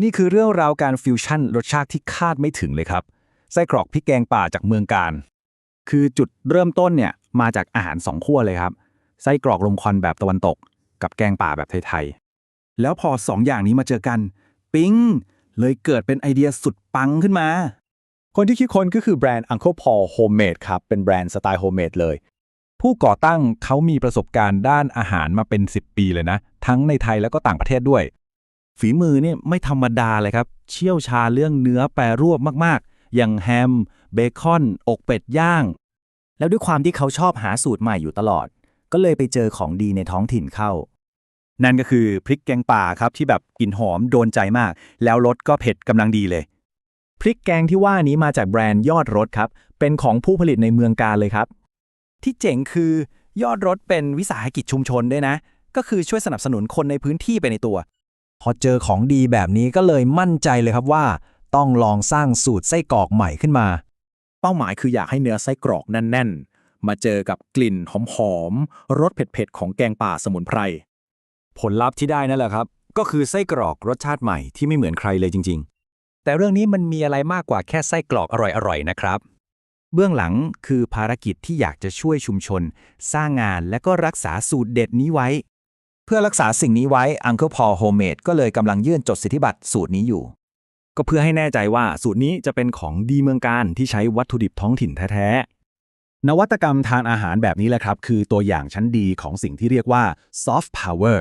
นี่คือเรื่องราวการฟิวชั่นรสชาติที่คาดไม่ถึงเลยครับ ไส้กรอกพริกแกงป่าจากเมืองการ คือจุดเริ่มต้นเนี่ยมาจากอาหารสองขั้วเลยครับ ไส้กรอกลมควันแบบตะวันตก กับแกงป่าแบบไทยๆ แล้วพอสองอย่างนี้มาเจอกัน ปิ๊ง เลยเกิดเป็นไอเดียสุดปังขึ้นมา คนที่คิดค้นก็คือแบรนด์ Uncle Paul Homemade ครับ เป็นแบรนด์สไตล์ Homemade เลย ผู้ก่อตั้งเขามีประสบการณ์ด้านอาหารมาเป็น 10 ปีเลยนะ ทั้งในไทยแล้วก็ต่างประเทศด้วย ฝีมือเนี่ยไม่ธรรมดาเลยครับ เชี่ยวชาญเรื่องเนื้อแปรรูปมากๆ อย่างแฮม เบคอน อกเป็ดย่าง แล้วด้วยความที่เขาชอบหาสูตรใหม่อยู่ตลอด ก็เลยไปเจอของดีในท้องถิ่นเข้า นั่นก็คือพริกแกงป่าครับที่แบบกลิ่นหอมโดนใจมาก แล้วรสก็เผ็ดกำลังดีเลย พริกแกงที่ว่านี้มาจากแบรนด์ยอดรสครับ เป็นของผู้ผลิตในเมืองกาเลยครับ ที่เจ๋งคือยอดรสเป็นวิสาหกิจชุมชนด้วยนะ ก็คือช่วยสนับสนุนคนในพื้นที่ไปในตัว พอเจอของดีแบบนี้ก็เลยมั่นใจเลยครับว่า ต้องลองสร้างสูตรไส้กรอกใหม่ขึ้นมา เป้าหมายคืออยากให้เนื้อไส้กรอกแน่น ๆ มาเจอกับกลิ่นหอมๆรสเผ็ดๆของแกงป่าสมุนไพร ผลลัพธ์ที่ได้นั่นแหละครับ ก็คือไส้กรอกรสชาติใหม่ที่ไม่เหมือนใครเลยจริง ๆ แต่เรื่องนี้มันมีอะไรมากกว่าแค่ไส้กรอกอร่อยๆนะครับเบื้องหลังคือภารกิจที่อยากจะช่วยชุมชน สร้างงานและก็รักษาสูตรเด็ดนี้ไว้ เพื่อรักษาสิ่งนี้ไว้ Uncle Paul Homemade ก็เลยกำลังยื่นจดสิทธิบัตรสูตรนี้อยู่ ก็เพื่อให้แน่ใจว่าสูตรนี้จะเป็นของดีเมืองการที่ใช้วัตถุดิบท้องถิ่นแท้ๆ นวัตกรรมทานอาหารแบบนี้แหละครับ คือตัวอย่างชั้นดีของสิ่งที่เรียกว่า soft power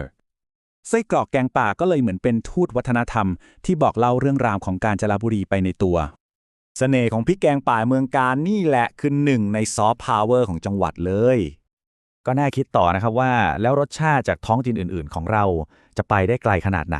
ไส้กรอกแกงป่าก็เลยเหมือนเป็นทูตวัฒนธรรม ที่บอกเล่าเรื่องราวของการจราบุรีไปในตัวเสน่ห์ของพริกแกงป่าเมืองการนี่แหละคือหนึ่งในซอฟต์พาวเวอร์ของจังหวัดเลย ก็น่าคิดต่อนะครับว่าแล้วรสชาติจากท้องถิ่นอื่น ๆ ของเราจะไปได้ไกลขนาดไหน